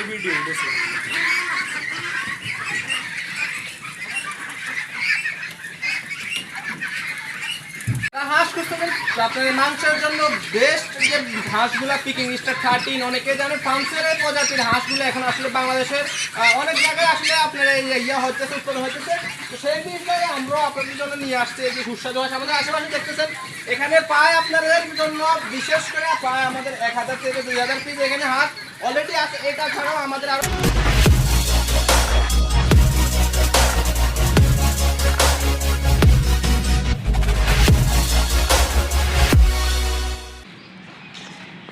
এগুলো ভিডিও উঠেছে হাঁস মাংসের জন্য বেস্ট প্রজাতির এখন আসলে বাংলাদেশের অনেক জায়গায় আসলে আপনার ইয়ে তো সেই আপনাদের জন্য নিয়ে এই হাঁস আমাদের আশেপাশে এখানে পায় আপনাদের জন্য, বিশেষ করে পায় আমাদের এক হাজার থেকে দুই হাজার পিস এখানে হাঁস অলরেডি আছে, এটা ছাড়াও আমাদের আরও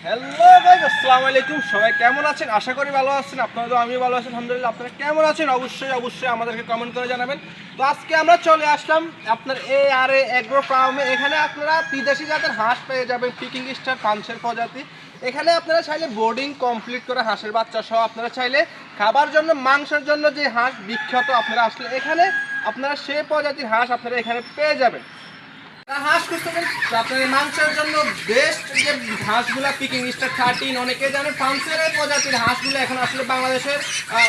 হ্যালো গাইজ আসসালামু আলাইকুম। সবাই কেমন আছেন? আশা করি ভালো আছেন। আপনারা তো আমিও ভালো আছেন আলহামদুলিল্লাহ। আপনারা কেমন আছেন? অবশ্যই অবশ্যই আমাদেরকে কমেন্ট করে জানাবেন। তো আজকে চলে আসলাম আপনার এ আর এগ্রো ফার্মে এখানে আপনারা বিদেশি জাতের হাঁস পেয়ে যাবেন পিকিং স্টার পাঁচের প্রজাতি। এখানে আপনারা চাইলে বোর্ডিং কমপ্লিট করে হাঁসের বাচ্চা সহ আপনারা চাইলে খাবার জন্য, মাংসের জন্য যে হাঁস বিখ্যাত আপনারা আসলে এখানে আপনারা সে প্রজাতির হাঁস আপনারা এখানে পেয়ে যাবেন। হাঁস খুঁজতেছেন আপনার মাংসের জন্য বেস্ট যে হাঁসগুলা পিকিং স্টার থার্টিন অনেকে জানে ফ্রান্সের প্রজাতির হাঁসগুলো এখন আসলে বাংলাদেশের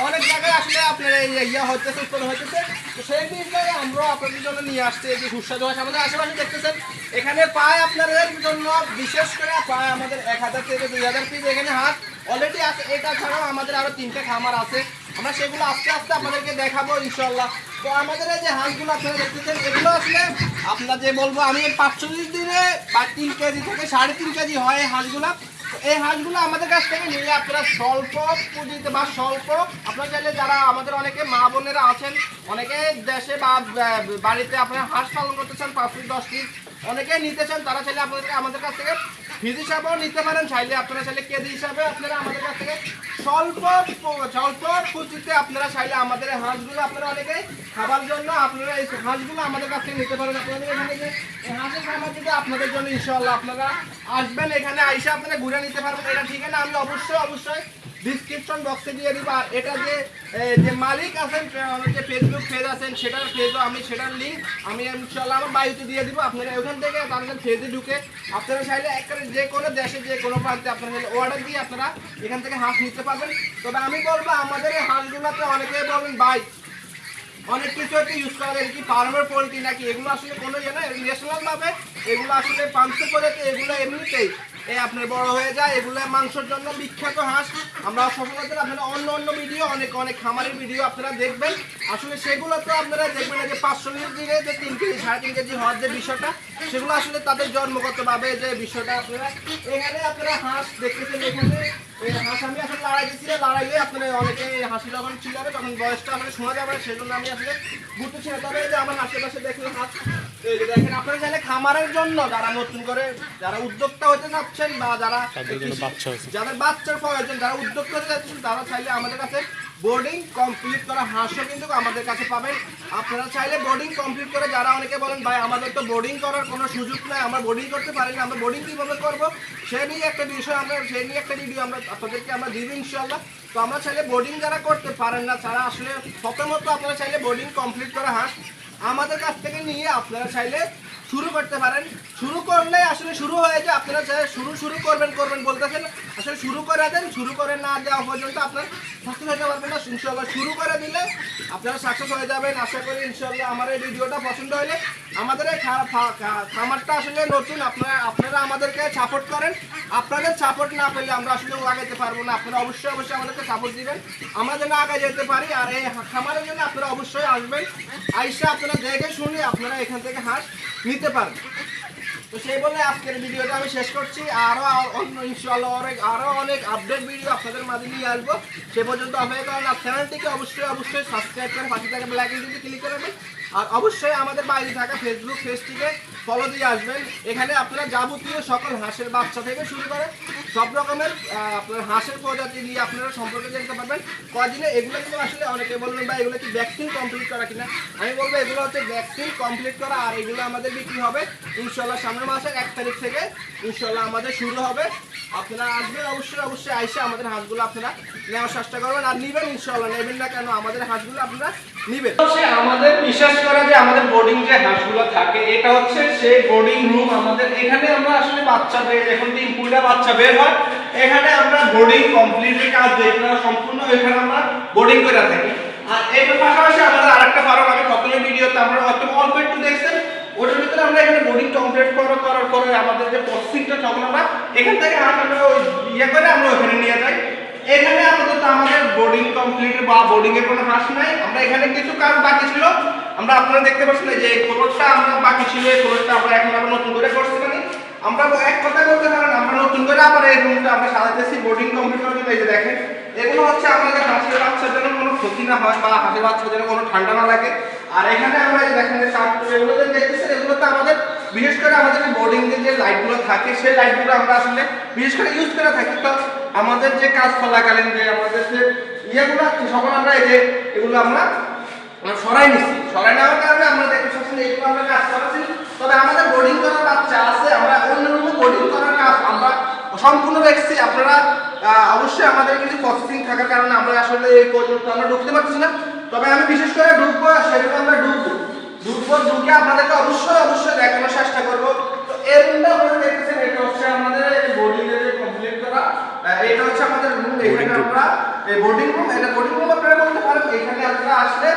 অনেক জায়গায় আসলে আপনার ইয়ে হচ্ছে তো সেই বিষয়ে আমরা আপনাদের জন্য নিয়ে আসছি যে সুস্বাদু আমাদের আশেপাশে দেখতেছেন, এখানে পায় আপনাদের জন্য বিশেষ করে পায় আমাদের এক হাজার থেকে দুই হাজার পিস এখানে হাঁস। অলরেডি আছে, এটা ছাড়াও আমাদের আরও তিনটে খামার আছে। আমরা সেগুলো আস্তে আস্তে আপনাদেরকে দেখাবো ইনশাল্লাহ তো আমাদের যে হাঁসগুলো আপনারা দেখতেছেন, এগুলো আসলে আপনার যে বলব, আমি পাঁচচল্লিশ দিনে বা তিন কেজি থেকে সাড়ে তিন কেজি হয় হাঁসগুলো। এই হাঁসগুলো আমাদের কাছ থেকে নিলে আপনারা স্বল্প পুঁজিতে বা স্বল্প, আপনারা চাইলে যারা আমাদের অনেকে মা বোনেরা আছেন, অনেকে দেশে বা বাড়িতে আপনারা হাঁস পালন করতে চান, পাঁচ পিস দশ পিস অনেকেই নিতে চান, তারা চাইলে আপনাদের আমাদের কাছ থেকে ফিজ হিসাবেও নিতে পারেন। চাইলে আপনারা চাইলে কেজি হিসাবে আপনারা আমাদের কাছ থেকে স্বল্প স্বল্প পুঁজিতে আপনারা চাইলে আমাদের হাঁসগুলো আপনারা অনেকে খাবার জন্য আপনারা এই হাঁসগুলো আমাদের কাছ থেকে নিতে পারেন। আপনাদের এখানে এই হাঁসের খাবার যদি আপনাদের জন্য ইনশাল্লাহ আপনারা আসবেন। এখানে আইসা আপনারা ঘুরে নিতে পারবেন। এটা ঠিকানা আমি অবশ্যই অবশ্যই ডিসক্রিপশন বক্সে দিয়ে দিব। এটা যে যে মালিক আছেন যে ফেসবুক পেজ আছেন, সেটার পেজও আমি, সেটার লিঙ্ক আমি ইনশাল্লাহ আমার বাড়িতে দিয়ে দিব। আপনারা ওখান থেকে তাদের ফেজে ঢুকে আপনারা চাইলে একবারে যে কোনো দেশে, যে কোনো প্রান্তে আপনারা অর্ডার দিয়ে আপনারা এখান থেকে হাঁস নিতে পারবেন। তবে আমি বলব, আমাদের এই হাঁসগুলোতে অনেকেই বলবেন, ভাই অনেক কিছু হচ্ছে ইউজ করা যায়। কি ফার্মের পোলট্রি নাকি? এগুলো আসলে কোনো ইয়ে না ন্যাশনাল ভাবে এগুলো আসলে পাঁচশো প্রজাতি এগুলো এমনিতেই। এই আপনার বড় হয়ে যায়, এগুলো মাংসের জন্য বিখ্যাত হাঁস। আমরা সচরাচর আপনারা অন্য অন্য ভিডিও অনেক অনেক খামারের ভিডিও আপনারা দেখবেন। আসলে সেগুলো তো আপনারা দেখবেন যে পাঁচশো দিনে যে তিন কেজি, সাড়ে তিন কেজি হওয়ার যে বিষয়টা, সেগুলো আসলে তাদের জন্মগতভাবে যে বিষয়টা আপনারা, এখানে আপনারা হাঁস দেখতেছেন, এখানে এই হাঁস আমি আসলে লড়াই দিচ্ছিলাম লড়াইলে আপনারা অনেকে হাসি যখন ছিল তখন বয়সটা শোনা যাবে সেই জন্য আমি আসলে ঘুরতে ছিল তবে যে আমার আশেপাশে হাঁস দেখেন আপনারা চাইলে খামারের জন্য যারা নতুন করে যারা উদ্যোক্তা হতে চাচ্ছেন বা যারা যাদের বাচ্চার প্রয়োজন যারা উদ্যোক্তা হতে চাচ্ছেন তারা চাইলে আমাদের কাছে বোর্ডিং কমপ্লিট করা হাঁসও কিন্তু আমাদের কাছে পাবেন। আপনারা চাইলে বোর্ডিং কমপ্লিট করে যারা অনেকে বলেন, ভাই, আমাদের তো বোর্ডিং করার কোনো সুযোগ নাই, আমরা বোর্ডিং করতে পারি না, আমরা বোর্ডিং কীভাবে করব? সে নিয়ে একটা বিষয় আমরা, সে নিয়ে একটা ভিডিও আমরা আপনাদেরকে আমরা দিব ইনশাল্লাহ তো আমরা চাইলে বোর্ডিং যারা করতে পারেন না, তারা আসলে প্রথমত আপনারা চাইলে বোর্ডিং কমপ্লিট করা হাঁস। আমাদের কাছ থেকে নিয়ে আপনারা চাইলে শুরু করতে পারেন। শুরু করলে আসলে শুরু হয়ে যায়। আপনারা শুরু শুরু করবেন করবেন বলতেছেন, আসলে শুরু করে দেন, শুরু করে না দেওয়া পর্যন্ত আপনার সাকসেস হতে পারবেন না। ইনশাল্লাহ শুরু করে দিলে আপনারা সাকসেস হয়ে যাবেন। আশা করি ইনশাল্লাহ আমার এই ভিডিওটা পছন্দ হলে আমাদের এই খামারটা আসলে নতুন। আপনারা আপনারা আমাদেরকে সাপোর্ট করেন। আপনাদের সাপোর্ট না পেলে আমরা আসলে আগাইতে পারব না। আপনারা অবশ্যই অবশ্যই আমাদেরকে সাপোর্ট দিবেন। আমরা যেন আগে যেতে পারি। আর এই খামারের জন্য আপনারা অবশ্যই আসবেন। আইসা আপনারা দেখে শুনে আপনারা এখান থেকে হাঁস নিতে পারে তো সেই বলে আজকের ভিডিওটা আমি শেষ করছি। আরও অন্য, ইনশাআল্লাহ অনেক আরও অনেক আপডেট ভিডিও আপনাদের মাঝে নিয়ে আসব। সে পর্যন্ত অপেক্ষা করেন আর চ্যানেলটিকে অবশ্যই অবশ্যই সাবস্ক্রাইব করে পাশে থাকা ব্ল্যাক ক্লিক করবেন আর অবশ্যই আমাদের বাইরে থাকা ফেসবুক পেজটিকে ফলো দিয়ে আসবেন এখানে আপনারা যাবতীয় সকল হাঁসের বাচ্চা থেকে শুরু করে সব রকমের আপনার হাঁসের প্রজাতি নিয়ে আপনারা সম্পর্কে জানতে পারবেন। কদিনে এগুলো কিন্তু আসলে অনেকে বলবেন বা এগুলো কি ভ্যাকসিন কমপ্লিট করা কিনা? আমি বলব, এগুলো হচ্ছে ভ্যাকসিন কমপ্লিট করা, আর এগুলো আমাদের বিক্রি হবে ইনশাল্লাহ সামনের মাসের এক তারিখ থেকে ইনশাল্লাহ আমাদের শুরু হবে। আপনারা আসবেন অবশ্যই অবশ্যই আইসে আমাদের হাঁসগুলো আপনারা নেওয়ার চেষ্টা করবেন। আর নিবেন ইনশাল্লাহ, নেবেন না কেন, আমাদের হাঁসগুলো আপনারা নিবেন। আমাদের বিশ্বাস করে যে আমাদের বোর্ডিং যে হাঁসগুলো থাকে, এটা হচ্ছে সেই বোর্ডিং রুম আমাদের। এখানে আমরা আসলে বাচ্চা বের এখন তিন কুড়িটা বাচ্চা বের হয়। এখানে আমরা বোর্ডিং কমপ্লিটলি কাজ যেখানে সম্পূর্ণ এখানে আমরা বোর্ডিং করে থাকি। আর এটার পাশাপাশি আমাদের আরেকটা ফার্ম আমি প্রথমে ভিডিওতে আমরা হয়তো অল্প একটু দেখছেন। ওটার ভিতরে আমরা এখানে বোর্ডিং কমপ্লিট করার করার পরে আমাদের যে প্রসেসিংটা তখন আমরা এখান থেকে আমরা ওই ইয়ে করে আমরা ওখানে নিয়ে যাই এখানে আপাতত আমাদের বোর্ডিং কমপ্লিট বা বোর্ডিং এর কোনো হাঁস নাই। আমরা এখানে কিছু কাজ বাকি ছিল। আমরা আপনারা দেখতে পাচ্ছেন যে কোরসটা আমরা বাকি ছিল এই কোরসটা আমরা এখন আবার নতুন করে করছি মানে। আমরা এক কথা বলতে পারেন আমরা নতুন করে আবার এই রুমটা আমরা সাজাতেছি বোর্ডিং কমপ্লিট করার জন্য। এই যে দেখেন, এগুলো হচ্ছে আমাদের হাঁসের বাচ্চার জন্য কোনো ক্ষতি না হয় বা হাঁসের বাচ্চার জন্য কোনো ঠান্ডা না লাগে। আর এখানে আমরা দেখেন যে চার এগুলো দেখতেছেন করে আমাদের বোর্ডিং যে লাইটগুলো থাকে, সেই লাইটগুলো আমরা আসলে বিশেষ করে ইউজ করে থাকি। তো আমাদের যে কাজ চলাকালীন যে আমাদের যে ইয়েগুলো তখন আমরা এই যে এগুলো আমরা আমরা সরাই নিছি। সরাই নেওয়ার কারণে আমরা দেখতে পাচ্ছি এইগুলো আমরা কাজ করাচ্ছি, তবে আমাদের বোর্ডিং করার বাচ্চা আছে, আমরা অন্য বোর্ডিং করার কাজ আমরা সম্পূর্ণ দেখছি। আপনারা অবশ্যই আমাদের কিছু প্রসেসিং থাকার কারণে আমরা আসলে এই পর্যন্ত আমরা ঢুকতে পারছি না। তবে আমি বিশেষ করে ঢুকবো সেগুলো আমরা ঢুকবো। ঢুকবো দুটো আপনাদেরকে অবশ্যই অবশ্যই দেখানোর চেষ্টা করব। তো রুমটা আপনারা দেখতেছেন এটা হচ্ছে আমাদের বোর্ডিং এর কমপ্লিট করা। এটা হচ্ছে আমাদের রুম এখানে আমরা এই বোর্ডিং রুম এটা বোর্ডিং রুম আপনারা বলতে পারেন এখানে আপনারা আসলে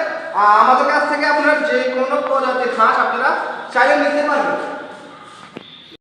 আমাদের কাছ থেকে আপনারা যে কোনো প্রজাতির হাঁস আপনারা চাইলে নিতে পারবেন।